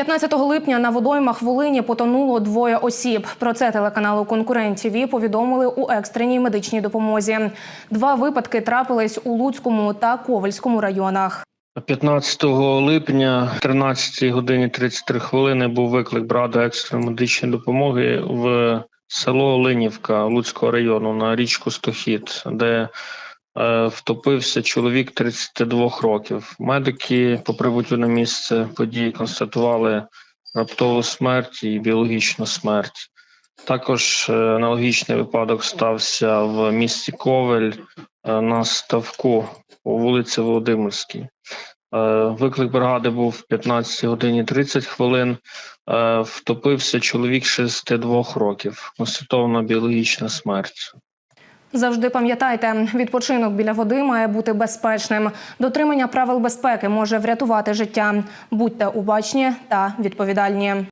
15 липня на водоймах Волині потонуло двоє осіб. Про це телеканалу Конкурент ТВ повідомили у екстреній медичній допомозі. Два випадки трапились у Луцькому та Ковальському районах. 15 липня, 13 годині 33 хвилини, був виклик брати екстреної медичної допомоги в село Оленівка Луцького району на річку Стохід, де втопився чоловік 32 років. Медики по прибуттю на місце події констатували раптову смерть і біологічну смерть. Також е, аналогічний випадок стався в місті Ковель е, на ставку по вулиці Володимирській. Е, Виклик бригади був в 15 годині 30 хвилин. Е, Втопився чоловік 62 років. Констатована біологічна смерть. Завжди пам'ятайте, відпочинок біля води має бути безпечним. Дотримання правил безпеки може врятувати життя. Будьте убачні та відповідальні.